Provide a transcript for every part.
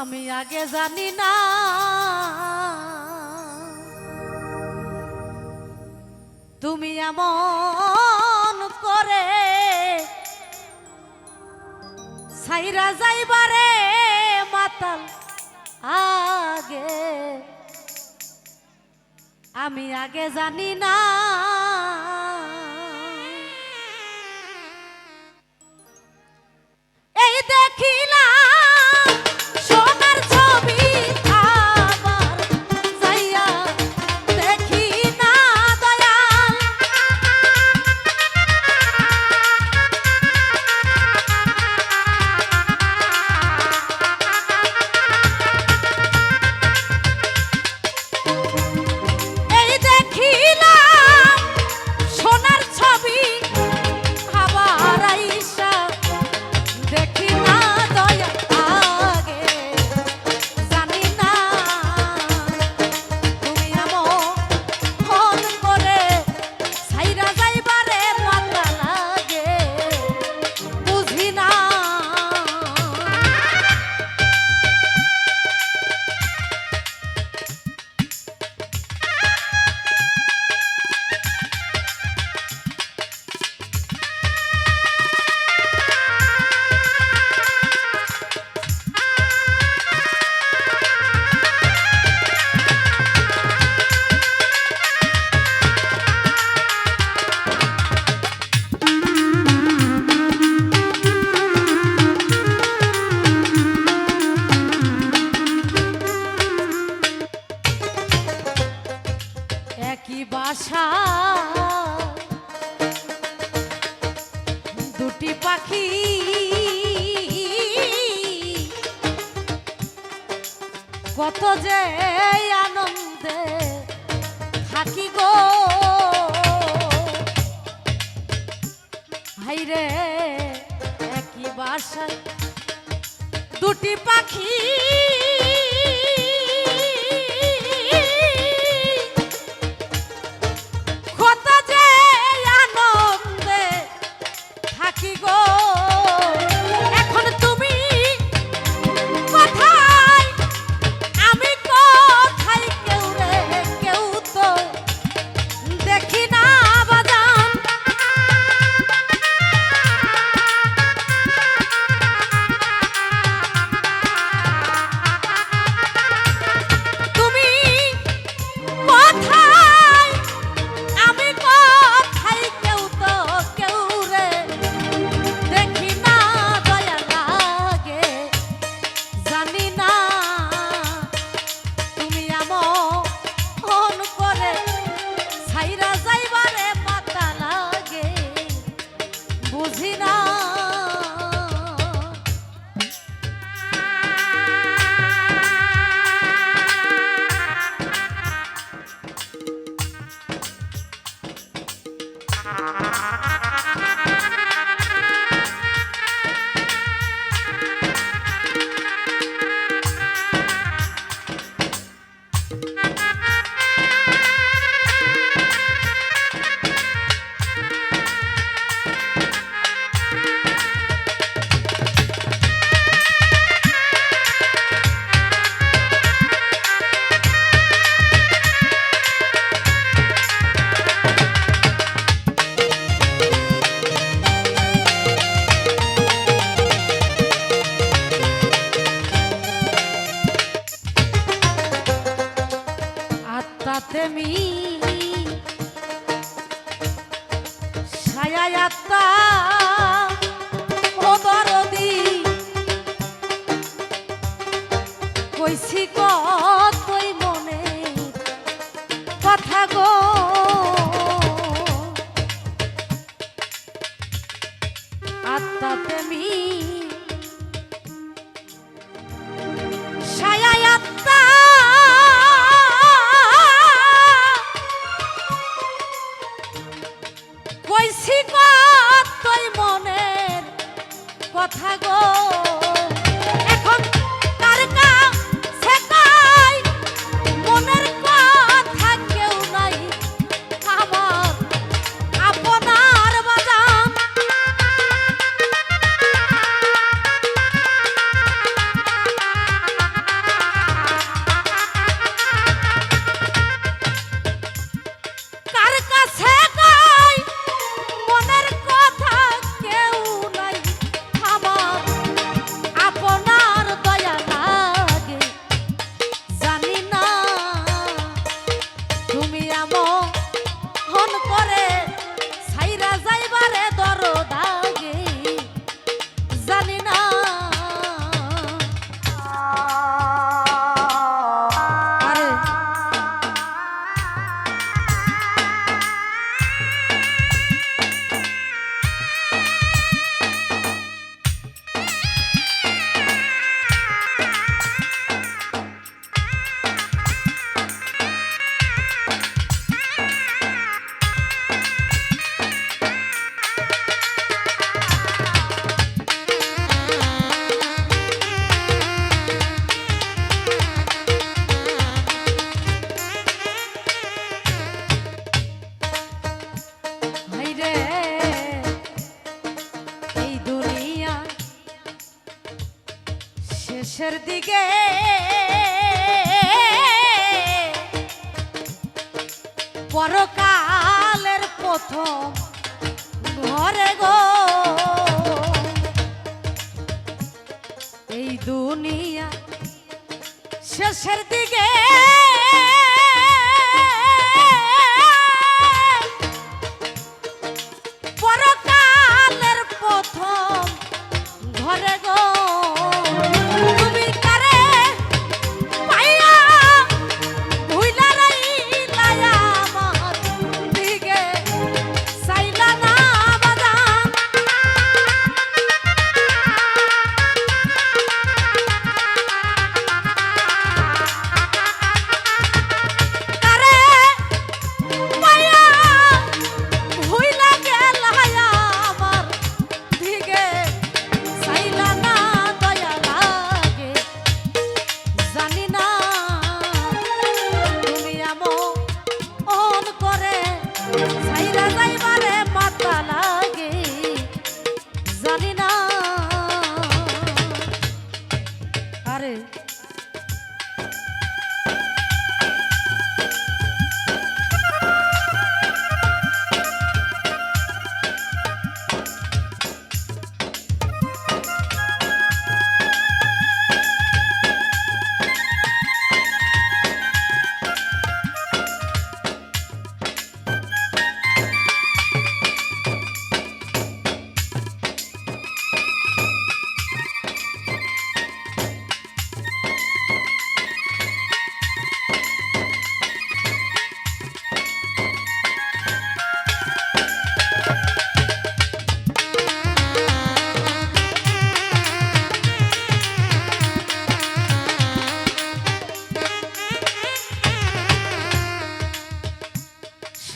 আমি আগে জানি না। তুমি এমন করে সাইরা যাইবারে মাতাল আগে। আমি আগে জানি না। কোটি পাখি আত্মা শেষের দিকে। পরকালের প্রথম ঘরে গো। এই দুনিয়া শেষের দিকে।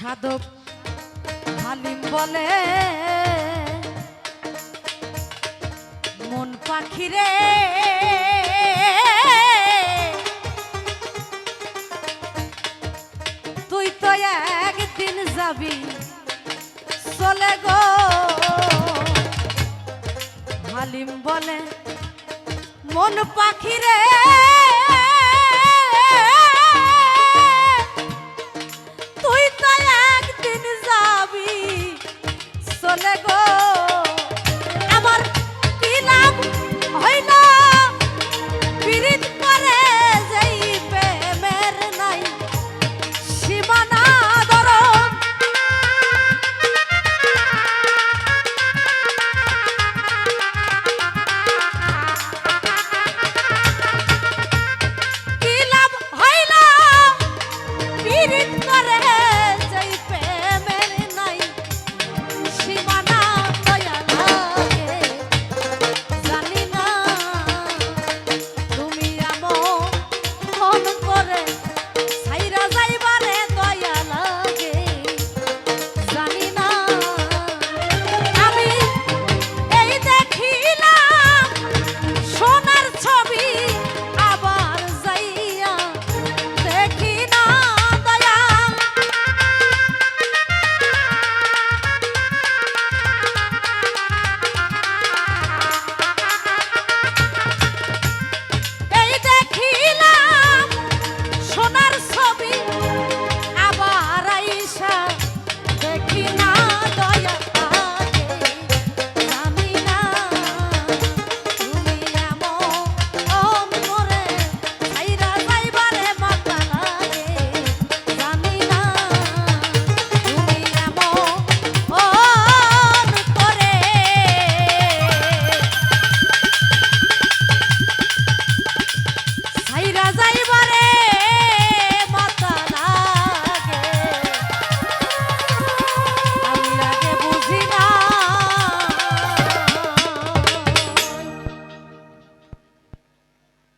সাধক হালিম বলে, মন পাখিরে তুই তো একদিন যাবি, চলে গো। হালিম বলে, মন পাখিরে বলে